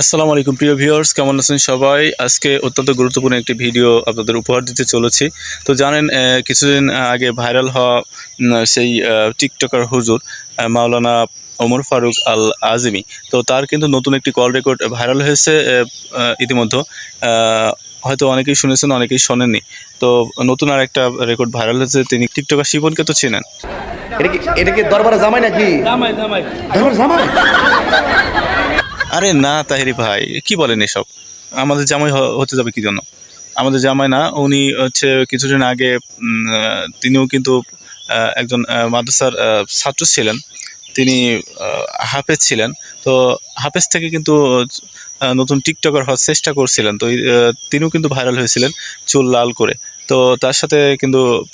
আসসালামু আলাইকুম প্রিয় ভিউয়ার্স কেমন আছেন সবাই? আজকে অত্যন্ত গুরুত্বপূর্ণ একটি ভিডিও আপনাদের উপহার দিতে চলেছি। তো জানেন কিছুদিন আগে ভাইরাল হওয়া সেই টিকটকার হুজুর মাওলানা ওমর ফারুক আল আজমি তো তার কিন্তু নতুন একটি কল রেকর্ড ভাইরাল হয়েছে ইতিমধ্যে। হয়তো অনেকেই শুনেছেন অনেকেই শোনেননি। তো নতুন আর একটা রেকর্ড ভাইরাল হয়েছে তিনি টিকটকার শিবনকে তো চেনেন। এটা কি এটা কি দরবারে জামাই নাকি? জামাই জামাই। দরবার জামাই? আরে না তাহিরি ভাই, কি বলেন এসব? আমাদের জামাই হতে যাবে কি জন্য? আমাদের জামাই না, উনি হচ্ছে কিছুদিন আগে তিনিও কিন্তু একজন মাদ্রাসার ছাত্র ছিলেন। তিনি হাফেজ ছিলেন। তো হাফেজ থেকে কিন্তু নতুন টিকটকার হওয়ার চেষ্টা করছিলেন। তো তিনিও কিন্তু ভাইরাল হয়েছিলেন চুল লাল করে। তো তার সাথে কিন্তু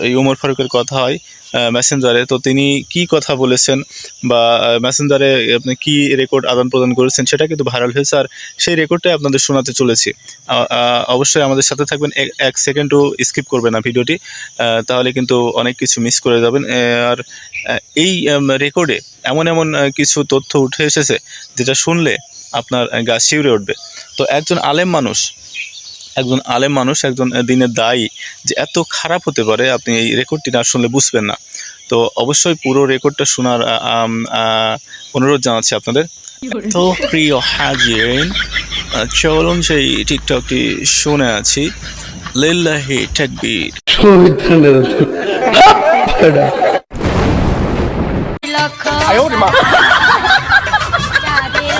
এই উমর ফারুকের কথা হয় মেসেঞ্জারে। তো তিনি কি কথা বলেছেন বা মেসেঞ্জারে আপনি কি রেকর্ড আদান প্রদান করেছেন সেটা কিন্তু ভাইরাল হয়েছে। আর সেই রেকর্ডটাই আপনাদের শোনাতে চলেছি। অবশ্যই আমাদের সাথে থাকবেন। এক- সেকেন্ডও স্কিপ করবে না ভিডিওটি। তাহলে কিন্তু অনেক কিছু মিস করে যাবেন। আর এই রেকর্ডে এমন এমন কিছু তথ্য উঠে এসেছে যেটা শুনলে আপনার গা শিউরে উঠবে। তো একজন আলেম মানুষ একজন আলেম মানুষ একজন দিনের দায়ী যে এত খারাপ হতে পারে আপনি এই রেকর্ডটি না শুনলে বুঝবেন না। তো অবশ্যই পুরো রেকর্ডটা শোনার অনুরোধ জানাচ্ছি আপনাদের। তো প্রিয় হাজিরিন আহ, চলুন সেই টিকটকটি শুনে আছি। লিল্লাহি তাকবীর। চাঁদের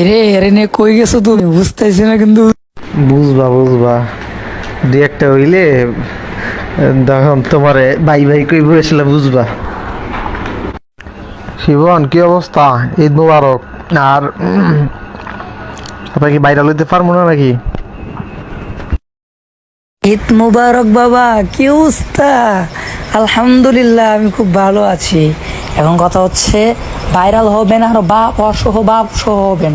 এরে এরে নে কই গেছো তুমি? বুঝতেছি না কিন্তু। বুঝবা বুঝবা। দুই একটা হইলে তখন তোমারে বাই বাই কই বলেছিল বুঝবা। শিবন কি অবস্থা? ঈদ মুবারক। আর আপনার কি বাইরে লইতে পারব না নাকি? ঈদ মুবারক বাবা কি অবস্থা? আলহামদুলিল্লাহ আমি খুব ভালো আছি। এখন কথা হচ্ছে ভাইরাল হবেন আর বাপ অসহ বাপ সহ হবেন।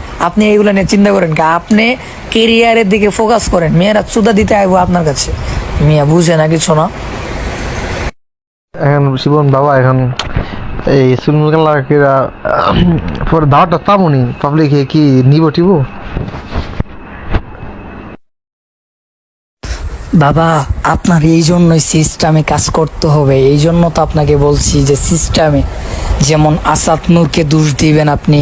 আপনি এইগুলো নিয়ে চিন্তা করেন কি? আপনি কেরিয়ারের দিকে ফোকাস করেন। মেয়েরা চুদা দিতে আইবো আপনার কাছে। মিয়া বুঝে না কিছু না। এখন শিবন বাবা এখন এই কিরা পরে দাওয়াটা পাবনি? পাবলিক কি নিব টিব? বাবা আপনার এই জন্যই সিস্টেমে কাজ করতে হবে। এই জন্য তো আপনাকে বলছি যে সিস্টেমে যেমন আসাদ নূরকে দোষ দিবেন আপনি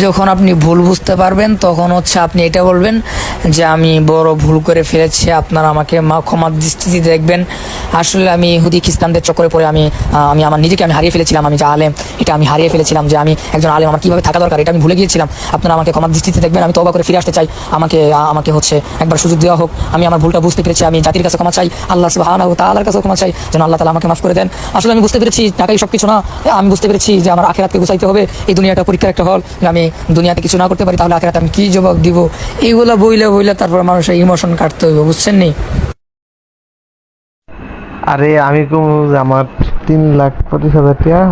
যখন আপনি ভুল বুঝতে পারবেন, তখন হচ্ছে আপনি এটা বলবেন যে, আমি বড় ভুল করে ফেলেছি, আপনারা আমাকে মা ক্ষমার দৃষ্টিতে দেখবেন। আসলে আমি হুদি খ্রিস্টানদের চক্করে পড়ে আমি আমি আমার নিজেকে আমি হারিয়ে ফেলেছিলাম, আমি যে আলেম, এটা আমি হারিয়ে ফেলেছিলাম যে, আমি একজন আলেম, আমার কীভাবে থাকা দরকার, এটা আমি ভুলে গিয়েছিলাম। আপনারা আমাকে ক্ষমার দৃষ্টিতে দেখবেন, আমি তবা করে ফিরে আসতে চাই। আমাকে আমাকে হচ্ছে একবার সুযোগ দেওয়া হোক। আমি আমার ভুলটা বুঝতে পেরেছি, আমি জাতির কাছে ক্ষমা চাই, আল্লাহ সুবহানাহু ওয়া তাআলার কাছে ক্ষমা চাই। যেন আল্লাহ তালা আমাকে মাফ করে দেন। আসলে আমি বুঝতে পেরেছি টাকাই সব কিছু না, আমি বুঝতে পেরেছি যে, আমার আখেরাতকে গুছাইতে হবে। এই দুনিয়াটা পরীক্ষার একটা হল আমি দুনিয়াতে কিছু না করতে পারি, তাহলে আখেরাতে আমি কি জবাব দিব? এইগুলা বইলে বইলে তারপর মানুষের ইমোশন কাটতে হইব, বুঝছেন নি? আরে আমি কম আমার তিন লাখ পঁচিশ হাজার টাকা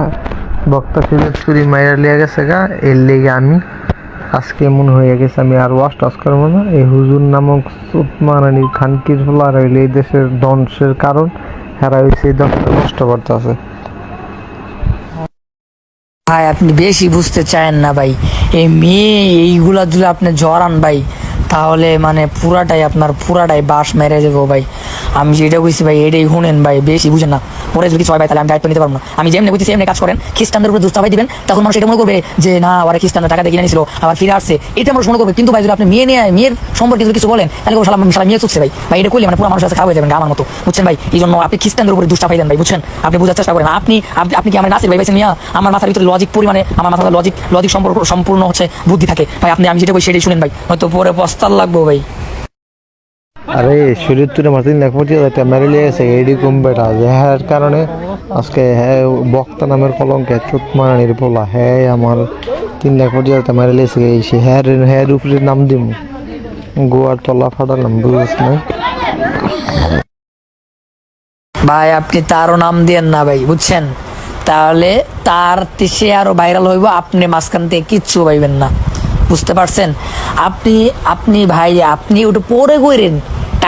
বক্তা সিলেক্ট করি মাইরা লিয়া গেছে গা, এর লেগে আমি আজকে এমন হয়ে গেছে আমি আর ওয়াশ টাস করব না। এই হুজুর নামক সুতমারানি খানকির ফলার হইলে এই দেশের ধ্বংসের কারণ, হেরা হয়েছে এই দশটা নষ্ট করতে আছে। ভাই, আপনি বেশি বুঝতে চান না ভাই। এই মেয়ে, এইগুলা যদি আপনি জড়ান ভাই, তাহলে মানে পুরাটাই আপনার পুরাটাই বাস মেরে যাব ভাই। আমি যেটা কইছি ভাই, এটাই শুনেন ভাই, বেশি বুঝেন না। পরে যদি কিছু ভাই, তাহলে আমি দায়িত্ব নিতে পারব না। আমি যেমনি বুঝছি এমনি কাজ করেন। খ্রিস্টানদের উপরে দুস্তাভাই দিবেন, তখন মানুষ এটা মনে করবে যে, না, ওরা খ্রিস্টানরা টাকা দিয়ে নিয়েছিল আবার ফিরে আসছে। এটা মানুষ মনে করবে। কিন্তু ভাই, যদি আপনি মেয়ে নিয়ে মেয়ের সম্পর্কে যদি কিছু বলেন, তাহলে সালাম সালাম মেয়ে চুকছে ভাই। ভাই, এটা করলে মানে পুরো মানুষ কাছে খারাপ হয়ে যাবেন আমার মতো। বুঝছেন ভাই? এই জন্য আপনি খ্রিস্টানদের উপরে দুষ্টাফাই দেন ভাই, বুঝছেন? আপনি বোঝার চেষ্টা করেন। আপনি আপনি- কি আমার নাসির ভাই ভাই মিয়া আমার মাথার ভিতরে লজিক পরিমাণে আমার মাথার লজিক লজিক সম্পর্ক সম্পূর্ণ হচ্ছে বুদ্ধি থাকে। ভাই, আপনি আমি যেটা বই সেটাই শুনেন ভাই। হয়তো পরে পস্তাল লাগবো ভাই। আরে, শরীর তুলে আমার তিন লাখ পঁচিশ হাজার টাকা এডি কম বেটা, যে হ্যাঁ কারণে আজকে হ্যাঁ বক্তা নামের কলঙ্কে চুতমারানির পোলা হ্যাঁ আমার তিন লাখ পঁচিশ হাজার টাকা মেরে লিয়েছে এই সে হ্যাঁ হ্যাঁ উপরে নাম দিম। গোয়ার তলা ফাটালাম বুঝিস না ভাই, আপনি তারও নাম দিয়েন না ভাই, বুঝছেন? তাহলে তার সে আরও ভাইরাল হইব, আপনি মাঝখান থেকে কিচ্ছু পাইবেন না। বুঝতে পারছেন? আপনি আপনি ভাই, আপনি ওটা পরে কইরেন।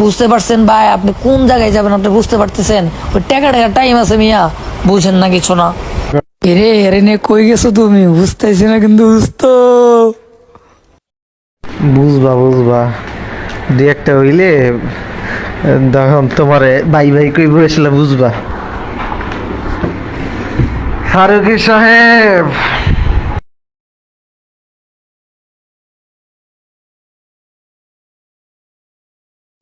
বুঝতে পারছেন ভাই? আপনি কোন জায়গায় যাবেন? আপনি বুঝতে পারতেছেন? ওই টাকা টাকা টাইম আছে মিয়া। বুঝেন না কিছু না। এরে এরে নে কই গেছো তুমি? বুঝতেছি না কিন্তু বুঝতো। বুঝবা বুঝবা। দু একটা হইলে তখন তোমারে বাই বাই কই বলেছিল বুঝবা। ফারুকি সাহেব!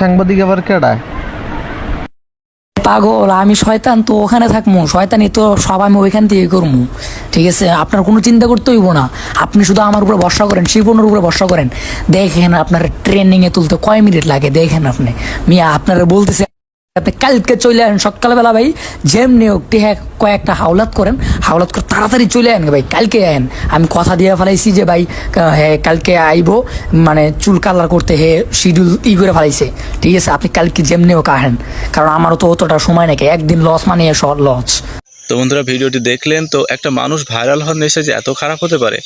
সাংবাদিক আবার কেডা? পাগল, আমি শয়তান, তো ওখানে থাকব শয়তানি তো সব আমি ওইখান থেকে করব ঠিক আছে? আপনার কোনো চিন্তা করতে হইব না। আপনি শুধু আমার উপরে ভরসা করেন, শিবনের উপরে ভরসা করেন। দেখেন আপনার ট্রেনিংয়ে তুলতে কয় মিনিট লাগে? দেখেন আপনি। মিয়া, আপনারা বলতেছে আপনি কালকে চলে আসেন সকালবেলা ভাই, যেমনি হোক টেহা কয়েকটা হাওলাত করেন, হাওলাত করে তাড়াতাড়ি চলে আয়েন ভাই, কালকে আয়েন আমি কথা দিয়ে ফেলাইছি যে ভাই হ্যাঁ কালকে আইবো মানে চুল কালার করতে হে শিডিউল ই করে ফেলাইছে। ঠিক আছে, আপনি কালকে যেমনি হোক আহেন কারণ আমারও তো অতটা সময় নাকি একদিন লস মানে লস তো বন্ধুরা, ভিডিওটি দেখলেন, তো একটা মানুষ ভাইরাল হওয়ার নেশে যে এত খারাপ হতে পারে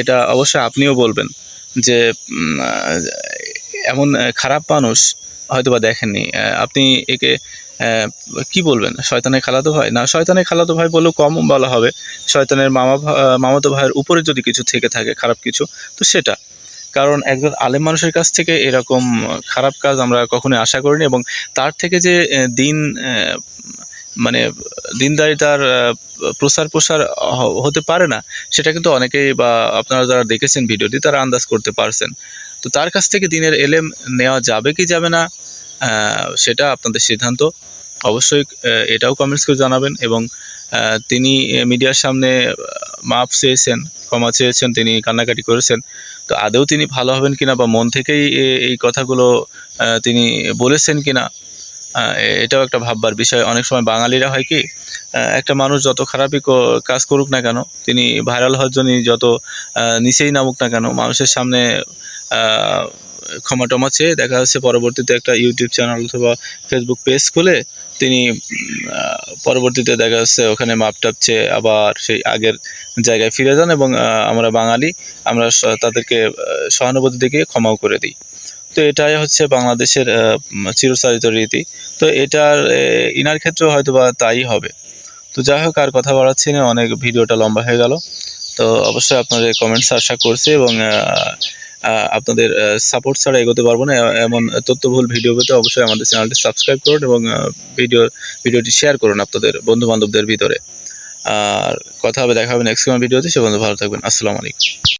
এটা অবশ্যই আপনিও বলবেন যে এমন খারাপ মানুষ হয়তো বা দেখেননি আপনি একে কি বলবেন? শয়তানের খালাতো ভাই? না, শয়তানের খালাতো ভাই বলেও কম বলা হবে। শয়তানের মামা মামাতো ভাইয়ের উপরে যদি কিছু থেকে থাকে, খারাপ কিছু, তো সেটা। কারণ একজন আলেম মানুষের কাছ থেকে এরকম খারাপ কাজ আমরা কখনোই আশা করিনি এবং তার থেকে যে দিন মানে দিনদারিতার প্রসার প্রসার হতে পারে না, সেটা কিন্তু অনেকেই বা আপনারা যারা দেখেছেন ভিডিওটি, তারা আন্দাজ করতে পারছেন। তো তার কাছ থেকে দিনের এলেম নেওয়া যাবে কি যাবে না সেটা আপনাদের সিদ্ধান্ত। অবশ্যই এটাও কমেন্টস করে জানাবেন এবং তিনি মিডিয়ার সামনে মাপ চেয়েছেন, ক্ষমা চেয়েছেন, তিনি কান্নাকাটি করেছেন। তো আদৌ তিনি ভালো হবেন কিনা বা মন থেকেই এই কথাগুলো তিনি বলেছেন কিনা এটাও একটা ভাববার বিষয়। অনেক সময় বাঙালিরা হয় কি একটা মানুষ যত খারাপই কাজ করুক না কেন, তিনি ভাইরাল হওয়ার জন্য যত নিচেই নামুক না কেন, মানুষের সামনে ক্ষমা টমা চেয়ে দেখা যাচ্ছে পরবর্তীতে একটা ইউটিউব চ্যানেল অথবা ফেসবুক পেজ খুলে তিনি পরবর্তীতে দেখা যাচ্ছে ওখানে মাপ টাপ চেয়ে আবার সেই আগের জায়গায় ফিরে যান এবং আমরা বাঙালি, আমরা তাদেরকে সহানুভূতি দেখিয়ে ক্ষমাও করে দিই। তো এটাই হচ্ছে বাংলাদেশের চিরচারিত রীতি। তো এটার ইনার ক্ষেত্রেও হয়তো বা তাই হবে। তো যাই হোক, আর কথা বাড়াচ্ছি না, অনেক ভিডিওটা লম্বা হয়ে গেল। তো অবশ্যই আপনাদের কমেন্টস আশা করছি এবং আপনাদের সাপোর্ট ছাড়া এগোতে পারব না। এমন তথ্যবহুল ভিডিও পেতে অবশ্যই আমাদের চ্যানেলটি সাবস্ক্রাইব করুন এবং ভিডিও ভিডিওটি শেয়ার করুন আপনাদের বন্ধু বান্ধবদের ভিতরে। আর কথা হবে, দেখা হবে নেক্সট কোনো ভিডিওতে সে বন্ধু ভালো থাকবেন। আসসালামু আলাইকুম।